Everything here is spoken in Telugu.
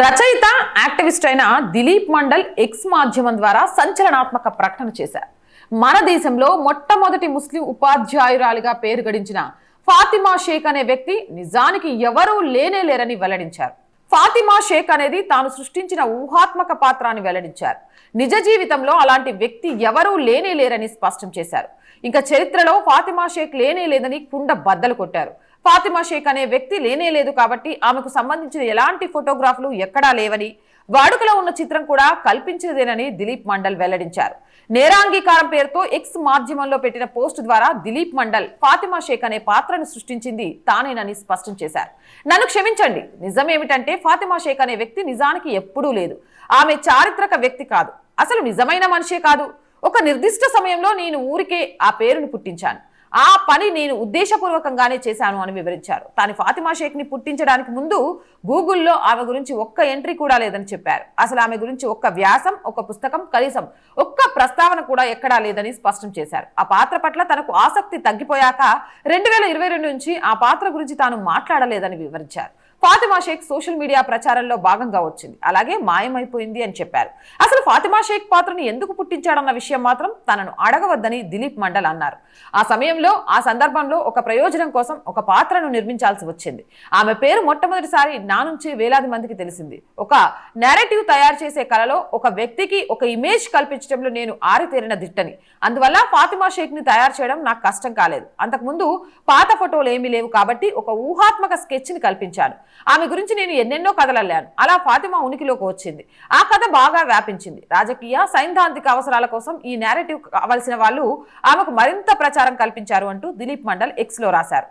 రచయిత యాక్టివిస్ట్ అయిన దిలీప్ మండల్ ఎక్స్ మాధ్యమం ద్వారా సంచలనాత్మక ప్రకటన చేశారు. మన దేశంలో మొట్టమొదటి ముస్లిం ఉపాధ్యాయురాలిగా పేరు గడించిన ఫాతిమా షేక్ అనే వ్యక్తి నిజానికి ఎవరూ లేనే లేరని వెల్లడించారు. ఫాతిమా షేక్ అనేది తాను సృష్టించిన ఊహాత్మక పాత్ర అని వెల్లడించారు. నిజ జీవితంలో అలాంటి వ్యక్తి ఎవరూ లేనే లేరని స్పష్టం చేశారు. ఇంకా చరిత్రలో ఫాతిమా షేక్ లేనే లేదని కుండ బద్దలు కొట్టారు. ఫాతిమా షేక్ అనే వ్యక్తి లేనే లేదు కాబట్టి ఆమెకు సంబంధించిన ఎలాంటి ఫోటోగ్రాఫ్లు ఎక్కడా లేవని వాడుకలో ఉన్న చిత్రం కూడా కల్పించేదేనని దిలీప్ మండల్ వెల్లడించారు. నేరాంగీకారం పేరుతో ఎక్స్ మాధ్యమంలో పెట్టిన పోస్ట్ ద్వారా దిలీప్ మండల్ ఫాతిమా షేక్ అనే పాత్రను సృష్టించింది తానేనని స్పష్టం చేశారు. నన్ను క్షమించండి నిజం ఏమిటంటే ఫాతిమా షేక్ అనే వ్యక్తి నిజానికి ఎప్పుడూ లేదు. ఆమె చారిత్రక వ్యక్తి కాదు. అసలు నిజమైన మనిషే కాదు. ఒక నిర్దిష్ట సమయంలో నేను ఊరికే ఆ పేరును పుట్టించాను. ఆ పని నేను ఉద్దేశపూర్వకంగానే చేశాను అని వివరించారు. తాను ఫాతిమా షేక్ని పుట్టించడానికి ముందు గూగుల్లో ఆమె గురించి ఒక్క ఎంట్రీ కూడా లేదని చెప్పారు. అసలు ఆమె గురించి ఒక్క వ్యాసం ఒక పుస్తకం కనీసం ఒక్క ప్రస్తావన కూడా ఎక్కడా లేదని స్పష్టం చేశారు. ఆ పాత్ర పట్ల తనకు ఆసక్తి తగ్గిపోయాక రెండు వేల ఇరవై రెండు నుంచి ఆ పాత్ర గురించి తాను మాట్లాడలేదని వివరించారు. ఫాతిమా షేక్ సోషల్ మీడియా ప్రచారంలో భాగంగా వచ్చింది. అలాగే మాయమైపోయింది అని చెప్పారు. అసలు ఫాతిమా షేక్ పాత్రను ఎందుకు పుట్టించాడన్న విషయం మాత్రం తనను అడగవద్దని దిలీప్ మండల్ అన్నారు. ఆ సమయంలో ఆ సందర్భంలో ఒక ప్రయోజనం కోసం ఒక పాత్రను నిర్మించాల్సి వచ్చింది. ఆమె పేరు మొట్టమొదటిసారి నా నుంచి వేలాది మందికి తెలిసింది. ఒక నేరేటివ్ తయారు చేసే కళలో ఒక వ్యక్తికి ఒక ఇమేజ్ కల్పించడంలో నేను ఆరితేరిన దిట్టని. అందువల్ల ఫాతిమా షేక్ని తయారు చేయడం నాకు కష్టం కాలేదు. అంతకుముందు పాత ఫోటోలు ఏమీ లేవు కాబట్టి ఒక ఊహాత్మక స్కెచ్ని కల్పించాను. ఆమె గురించి నేను ఎన్నెన్నో కథలల్లాను అలా ఫాతిమా ఉనికిలోకి వచ్చింది. ఆ కథ బాగా వ్యాపించింది. రాజకీయ సైద్ధాంతిక అవసరాల కోసం ఈ నేరేటివ్ కావలసిన వాళ్ళు ఆమెకు మరింత ప్రచారం కల్పించారు అంటూ దిలీప్ మండల్ ఎక్స్లో రాశారు.